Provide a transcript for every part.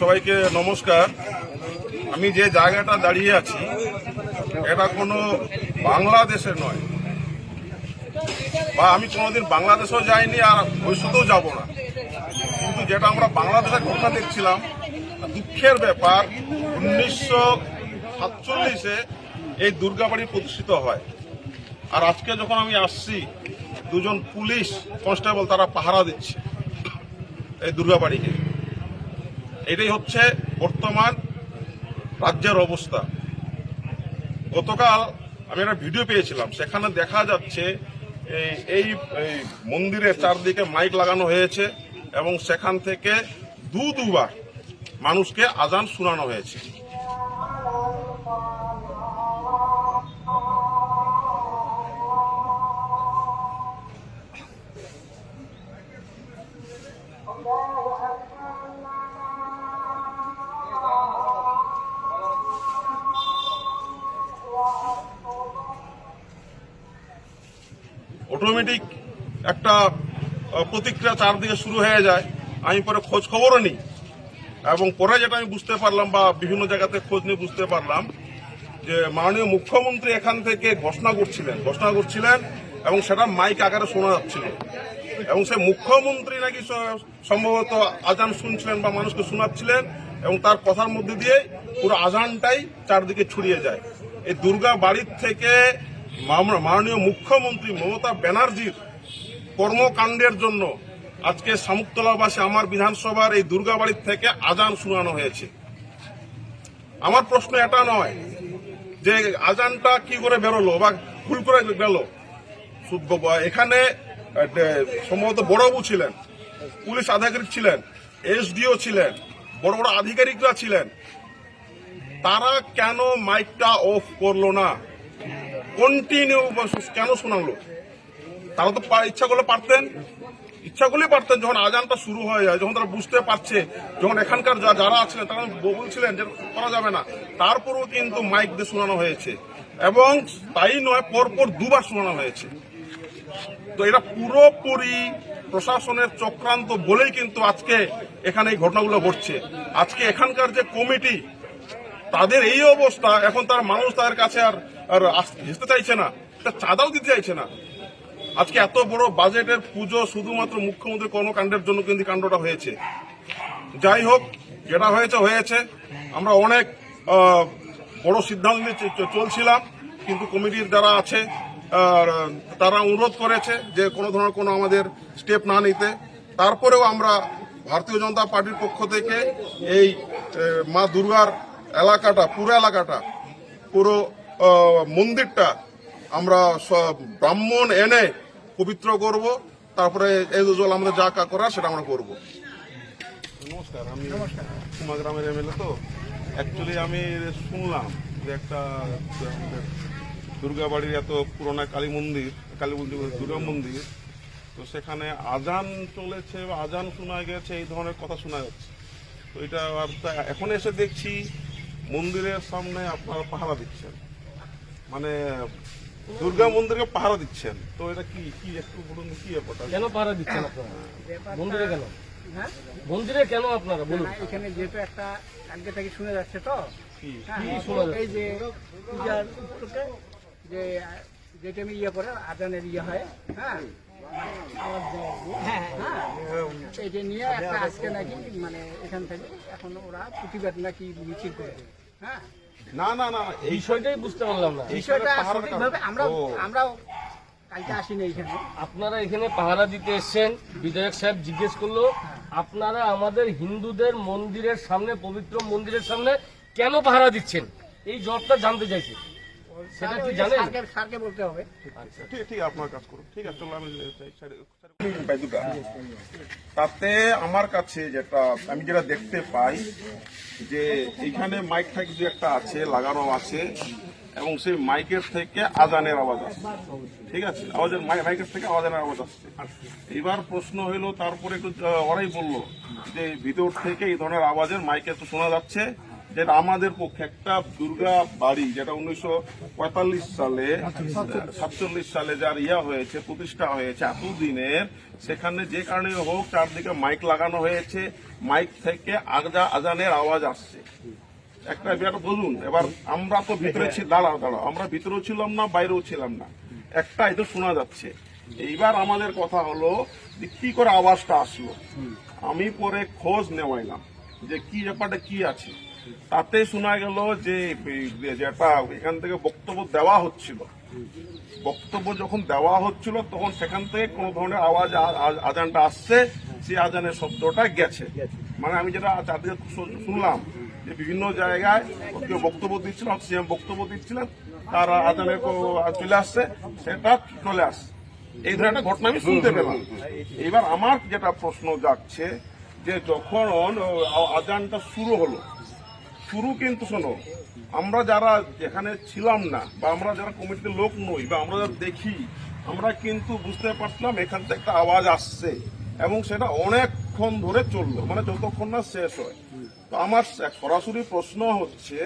সবাইকে নমস্কার। আমি যে জায়গাটা দাঁড়িয়ে আছি, এটা কোনো বাংলাদেশের নয়। বা আমি কোনোদিন বাংলাদেশেও যাইনি আর ভবিষ্যতেও যাব না। কিন্তু যেটা আমরা বাংলাদেশের ঘটনা দেখছিলাম, দুঃখের ব্যাপার, উনিশশো সাতচল্লিশে এই দুর্গাবাড়ি প্রতিষ্ঠিত হয়। আর আজকে যখন আমি আসছি, দুজন পুলিশ কনস্টেবল তারা পাহারা দিচ্ছে। দুর্গাবাড়িকে এটাই হচ্ছে বর্তমান রাজ্যের অবস্থা। গতকাল আমি একটা ভিডিও পেয়েছিলাম, সেখানে দেখা যাচ্ছে এই- এই এই মন্দিরের চারদিকে মাইক লাগানো হয়েছে এবং সেখান থেকে দু দুবার মানুষকে আজান শোনানো হয়েছে। অটোমেটিক একটা প্রতিক্রিয়া চারদিকে শুরু হয়ে যায়। আমি পরে খোঁজ খবরও নিই। এবং পরে যেটা আমি বুঝতে পারলাম বা বিভিন্ন জায়গাতে খোঁজ নিয়ে বুঝতে পারলাম যে মাননীয় মুখ্যমন্ত্রী এখান থেকে ঘোষণা করছিলেন ঘোষণা করছিলেন এবং সেটা মাইক আকারে শোনা যাচ্ছিল। এবং সে মুখ্যমন্ত্রী নাকি সম্ভবত আজান শুনছিলেন বা মানুষকে শোনাচ্ছিলেন এবং তার কথার মধ্যে দিয়ে পুরো আজানটাই চারদিকে ছড়িয়ে যায়। এই দুর্গা বাড়ির থেকে মাননীয় মুখ্যমন্ত্রী মমতা ব্যানার্জির কর্মকাণ্ডের জন্য আজকে শামুকতলাবাসী আমার বিধানসভার এই দুর্গাবাড়ির থেকে আজান শোনানো হয়েছে। আমার প্রশ্ন এটা নয় যে আজানটা কি করে বেরোলো বা ভুল করে গেল। এখানে সম্ভবত বড়বাবু ছিলেন, পুলিশ আধিকারিক ছিলেন, এসডিও ছিলেন, বড় বড় আধিকারিকরা ছিলেন। তারা কেন মাইকটা অফ করল না? কন্টিনিউ কেন শোনালো? তারা তো ইচ্ছা করলে পারতেন। ইচ্ছা করলেই পারতেন, যখন আজানটা শুরু হয়ে যায়, যখন তারা বুঝতে পারছে, যখন এখানকার যারা আছিলেন তারা বলছিলেন যে করা যাবে না। তারপরেও কিন্তু মাইক দিয়ে শোনানো হয়েছে। এবং তাই নয়, পরপর দুবার শোনানো হয়েছে। তো এটা পুরোপুরি প্রশাসনের চক্রান্ত বলেই কিন্তু আজকে এখানে এই ঘটনাগুলো ঘটছে। আজকে এখানকার যে কমিটি, তাদের এই অবস্থা, এখন তার মানুষ তাদের কাছে আর আর আসতে চাইছে না চাঁদাও দিতে চাইছে না। আজকে এত বড় বাজেটের পুজো শুধুমাত্র মুখ্যমন্ত্রী কর্মকাণ্ডের জন্য কিন্তু কাণ্ডটা হয়েছে। যাই হোক, যেটা হয়েছে হয়েছে। আমরা অনেক বড় সিদ্ধান্ত নিয়ে চলছিলাম, কিন্তু কমিটির যারা আছে তারা অনুরোধ করেছে যে কোনো ধরনের কোনো আমাদের স্টেপ না নিতে। তারপরেও আমরা ভারতীয় জনতা পার্টির পক্ষ থেকে এই মা দুর্গার এলাকাটা, পুরো এলাকাটা, পুরো মন্দিরটা আমরা ব্রাহ্মণ এনে পবিত্র করব, তারপরে এই জল আমাদের যা কা করার সেটা আমরা করব। নমস্কার, আমি কুমা গ্রামের এমএলএ তো। অ্যাকচুয়ালি আমি শুনলাম যে একটা দুর্গাবাড়ির এত পুরোনো কালী মন্দির কালী মন্দির দুর্গা মন্দির, তো সেখানে আজান চলেছে বা আজান শোনা গেছে, এই ধরনের কথা শোনা যাচ্ছে। তো এটা এখন এসে দেখছি মন্দিরের সামনে আপনারা পাহারা দিচ্ছেন। মানে দুর্গা মন্দিরকে পাহারা দিচ্ছেন। তো এটা কি কি একটু বলুন কি ব্যাপারটা? কেন পাহারা দিচ্ছেন আপনারা? মন্দিরে কেন? মন্দিরে কেন আপনারা? বলুন। এখানে যেহেতু একটা আগে থেকে শুনে যাচ্ছে তো। কি? হ্যাঁ, কি শোনা এই যে পূজার উপলক্ষে যে যে টাইমে ইয়ে করে আজানের ইয়ে হয় হ্যাঁ? হ্যাঁ, হ্যাঁ। এটা নিয়ে একটা আজকে নাকি মানে এখান থেকে এখন ওরা প্রতিবাদ নাকি মিছিল করবে হ্যাঁ? না না না এই বিষয়টাই বুঝতে পারলাম না। বিষয়টা সঠিকভাবে আমরা আমরা কালকে আসিনি এখানে। আপনারা এখানে পাহারা দিতে এসেছেন বিধায়ক সাহেব জিজ্ঞেস করল আপনারা আমাদের হিন্দুদের মন্দিরের সামনে পবিত্র মন্দিরের সামনে কেন পাহারা দিচ্ছেন? এই জবটা জানতে চাইছি। সেটা কি জানেন? স্যারকে স্যারকে বলতে হবে। ঠিক ঠিক আপনার কাজ করুন। ঠিক আছে চলো আমি পাই দুটা। তাতে আমার কাছে যেটা আমি যেটা দেখতে পাই যে এইখানে মাইক টাইক যে একটা আছে লাগানো আছে এবং সেই মাইকের থেকে আজানের আওয়াজ আসছে। ঠিক আছে? আওয়াজের মাই- মাইকের থেকে আওয়াজের আওয়াজ আসছে। এবার প্রশ্ন হইল তারপরে একটু ওরাই বলল যে ভিতর থেকে এই ধরনের আওয়াজের মাইকে তো শোনা যাচ্ছে যেটা আমাদের পক্ষে একটা দুর্গা বাড়ি, যেটা উনিশশো পঁয়তাল্লিশ সালে, সাতচল্লিশ সালে যার ইয়া হয়েছে, প্রতিষ্ঠা হয়েছে, এতদিনের। সেখানে যে কারণে হোক চারদিকে মাইক লাগানো হয়েছে, মাইক থেকে আগজা আজানের আওয়াজ আসছে। একটা বিরাট বলুন এবার আমরা তো ভিতরে দাঁড়াও দাঁড়াও, আমরা ভিতরেও ছিলাম না, বাইরেও ছিলাম না। একটা এটা শোনা যাচ্ছে। এইবার আমাদের কথা হলো যে কি করে আওয়াজটা আসলো? আমি পরে খোঁজ নেওয়াইলাম যে কি ব্যাপারটা, কি আছে? তাতে শোনা গেল যে যেটা এখান থেকে বক্তব্য দেওয়া হচ্ছিল। বক্তব্য যখন দেওয়া হচ্ছিল, তখন সেখান থেকে কোনো ধরনের আওয়াজ আজানটা আসছে, সেই আজানের শব্দটা গেছে। মানে আমি যেটা চারদিকে শুনলাম যে বিভিন্ন জায়গায় কেউ বক্তব্য দিচ্ছিলেন সিএম বক্তব্য দিচ্ছিলেন, তার আজানের চলে আসছে, সেটা চলে আসছে। এই ধরনের একটা ঘটনা আমি শুনতে পেলাম। এবার আমার যেটা প্রশ্ন যাচ্ছে যে যখন আজানটা শুরু হলো শুরু কিন্তু শোনো আমরা যারা এখানে ছিলাম না বা আমরা যারা কমিটিতে লোক নই বা আমরা যারা দেখি আমরা কিন্তু বুঝতে পারছিলাম এখান থেকে একটা আওয়াজ আসছে এবং সেটা অনেকক্ষণ ধরে চলল মানে যতক্ষণ না শেষ হয়। তো আমার সরাসরি প্রশ্ন হচ্ছে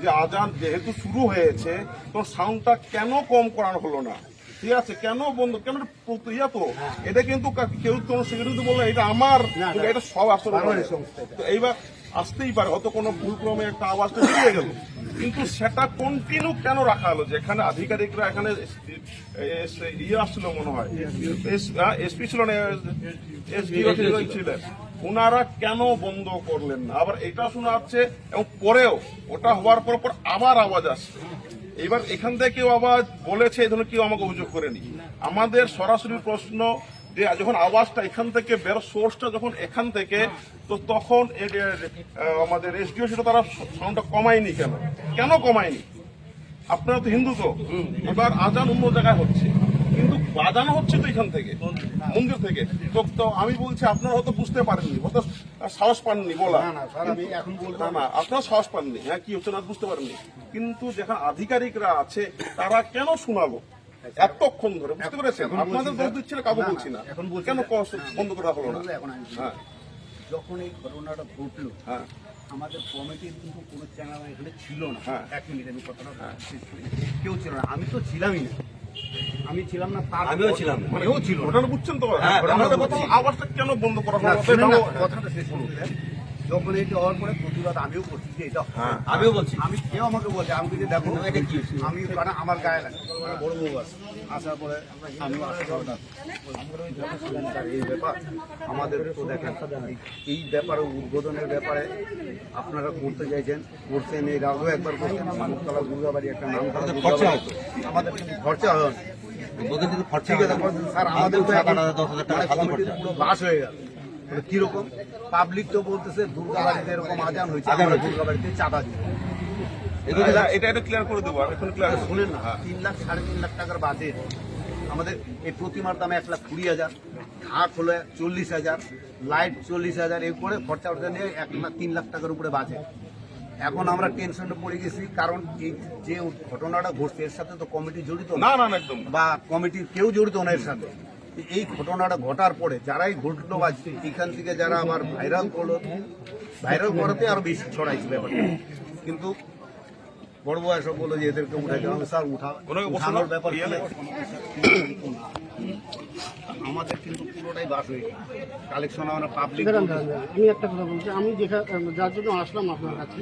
যে আজান যেহেতু শুরু হয়েছে তো সাউন্ডটা কেন কম করানো হলো না? ঠিক আছে কেন বন্ধ কেন ইয়া তো? এটা কিন্তু কেউ কোন সিকিউরিটি বলল এটা আমার এটা সব আসলে তো এইবার আসতেই পারে, হয়তো কোনো ভুল ক্রমে একটা আওয়াজটা বেরিয়ে গেল। কিন্তু সেটা কন্টিনিউ কেন রাখা হলো? যেখানে আধিকারিকরা এখানে ইয়ে আসছিল মনে হয়। এসপি ছিল না ছিলেন। ওনারা কেন বন্ধ করলেন না? আবার এটা শোনা যাচ্ছে, এবং পরেও ওটা হওয়ার পর পর আবার আওয়াজ আসছে। এবার এখান থেকে কেউ আবার বলেছে, এই ধরনের কেউ আমাকে অভিযোগ করেনি। আমাদের সরাসরি প্রশ্ন যে যখন আওয়াজটা এখান থেকে বের সোর্সটা যখন এখান থেকে তো তখন আমাদের এসডিও সেটা তারা সাউন্ডটা কমায়নি কেন? কেন কমায়নি? আপনারা তো হিন্দু তো। এবার আজান অন্য জায়গায় হচ্ছে। কিন্তু বাজানো হচ্ছে তো এখান থেকে মন্দির থেকে। তো তো আমি বলছি আপনারা হয়তো বুঝতে পারেননি হয়তো সাহস পাননি বলা। না না আপনারা সাহস পাননি। হ্যাঁ কি হচ্ছে না বুঝতে পারেননি। কিন্তু যেখানে আধিকারিকরা আছে তারা কেন শোনালো? এতক্ষণ ধরে বুঝতে পেরেছেন? আপনাদের দোষ দিচ্ছে না কাউকে বলছি না। এখন বলছি কেন কষ্ট বন্ধ করা হলো না? এখন। হ্যাঁ। যখন এই ঘটনাটা ঘটলো হ্যাঁ। আমাদের কমিটির কিন্তু কোনো চ্যানেল এখানে ছিল না। হ্যাঁ। এক মিনিট আমি কথাটা শেষ কেউ ছিল না। আমি তো ছিলামই না। আমি ছিলাম না তার আমিও ছিলাম না। মানে কেউ ছিল। ঘটনা বুঝছেন তো? হ্যাঁ, আওয়াজটা কেন বন্ধ করা হলো? কথাটা শেষ করুন। যখন এটা হওয়ার পরে প্রতিবাদ আমিও করছি যে এটা হ্যাঁ। আমিও বলছি আমি কেউ আমাকে বলছে আমি যদি দেখো এটা কি আমি কারণ আমার গায়ে লাগে বড় বউ আছে আসার পরে আমিও এই ব্যাপার আমাদের তো দেখেন এই- ব্যাপারে উদ্বোধনের ব্যাপারে আপনারা করতে চাইছেন করছেন এর আগেও একবার করছেন শামুকতলা দুর্গাবাড়ি একটা নাম আমাদের খরচা। আমাদের খরচা হয়। খরচা স্যার আমাদের তো দশ হাজার টাকা মানে। পুরো বাস হয়ে গেল মানে কীরকম পাবলিক তো বলতেছে দুর্গাবাড়িতে এরকম আজান হয়েছে আমরা দুর্গাবাড়িতে চাঁদা দিই এটা এটা ক্লিয়ার করে দেবো এখন ক্লিয়ার শুনেন না তিন লাখ সাড়ে তিন লাখ টাকার বাজেট আমাদের এই প্রতিমার দামে এক লাখ কুড়ি হাজার ঢাক হলো চল্লিশ হাজার লাইট চল্লিশ হাজার এই করে খরচা খরচা নিয়ে এক লাখ তিন লাখ টাকার উপরে বাজেট এখন আমরা টেনশনে পড়ে গেছি কারণ এই যে ঘটনাটা ঘটছে এর সাথে তো কমিটি জড়িত না। না না না, একদম বা কমিটির কেউ জড়িত না এর সাথে। এই ঘটনাটা ঘটার পরে যারাই ঘটলো বা এখান থেকে যারা আবার ভাইরাল করল ভাইরাল করাতে আরও বেশি ছড়াইছে ব্যাপারটা কিন্তু বড় বয়স বলল যে এদেরকে উঠে দেওয়া স্যার উঠা উঠানোর ব্যাপার ইয়ে আমাদের কিন্তু পুরোটাই বাস হয়ে কালেকশন আমরা পাবলিক। আমি একটা কথা বলছি। আমি যেখা যার জন্য আসলাম আপনার কাছে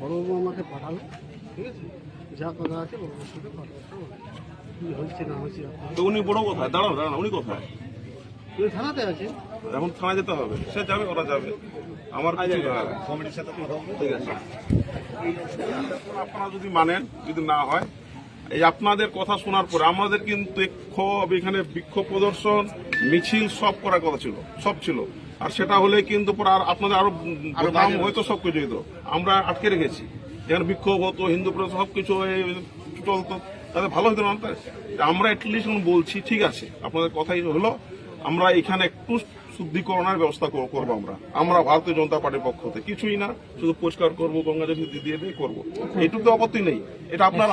বড়বাবু আমাকে পাঠালো ঠিক আছে? যা কথা আছে বড়বাবুর সাথে কথাবার্তা বলো। হচ্ছে না হচ্ছে তো উনি বড় কোথায়? দাঁড়াও দাঁড়াও উনি কোথায়? থানাতে আছে। এখন থানায় যেতে হবে। সে যাবে ওরা যাবে। আমার কিছু হ্যাঁ, কমিটির সাথে কথা ঠিক আছে। আপনারা যদি মানেন যদি না হয় এই আপনাদের কথা শোনার পরে আমাদের কিন্তু ক্ষোভ এখানে বিক্ষোভ প্রদর্শন মিছিল সব করার কথা ছিল সব ছিল। আর সেটা হলে কিন্তু পরে আর আপনাদের আরও দাম হয়তো সব কিছু হতো আমরা আটকে রেখেছি। যেখানে বিক্ষোভ হতো হিন্দু প্রদেশ সব কিছু চলতো। তাহলে ভালো হতো না আমরা অ্যাটলিস্ট বলছি, ঠিক আছে। আপনাদের কথাই হলো, আমরা এখানে একটু শুদ্ধিকরণের ব্যবস্থা কর- করব আমরা আমরা ভারতীয় জনতা পার্টির পক্ষ থেকে কিছুই না শুধু পরিষ্কার করব গঙ্গা জল দিয়ে দিয়ে করব এইটুকু তো আপত্তি নেই এটা আপনার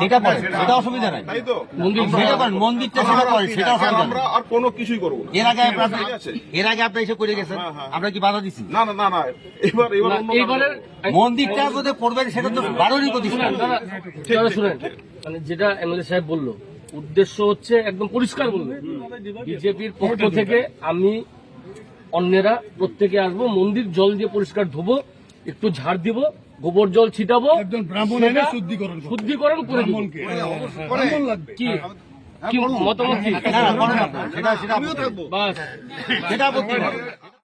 সেটা অসুবিধা নাই তাই তো মন্দিরটা সেটা সেটা অসুবিধা আমরা আর কোনো কিছুই করব না। এর আগে আপনার এর আগে আপনি এসে করে গেছেন হ্যাঁ, হ্যাঁ। আমরা কি বাধা দিচ্ছি না না না না এবার এবার অন্য মন্দিরটা বোধহয় করবেন সেটা তো বারোরই প্রতিষ্ঠান শুনেন মানে যেটা এমএলএ সাহেব বলল উদ্দেশ্য হচ্ছে একদম পরিষ্কার বলব বিজেপির পক্ষ থেকে আমি অন্যেরা প্রত্যেকে আসব মন্দির জল দিয়ে পরিষ্কার ধোবো একটু ঝাড় দিব গোবর জল ছিটাবো একজন ব্রাহ্মণ এনে শুদ্ধিকরণ শুদ্ধিকরণ করে দিব। ব্রাহ্মণ লাগবে। কি? মতামত কি? হ্যাঁ। সেটা সেটা বাস সেটা।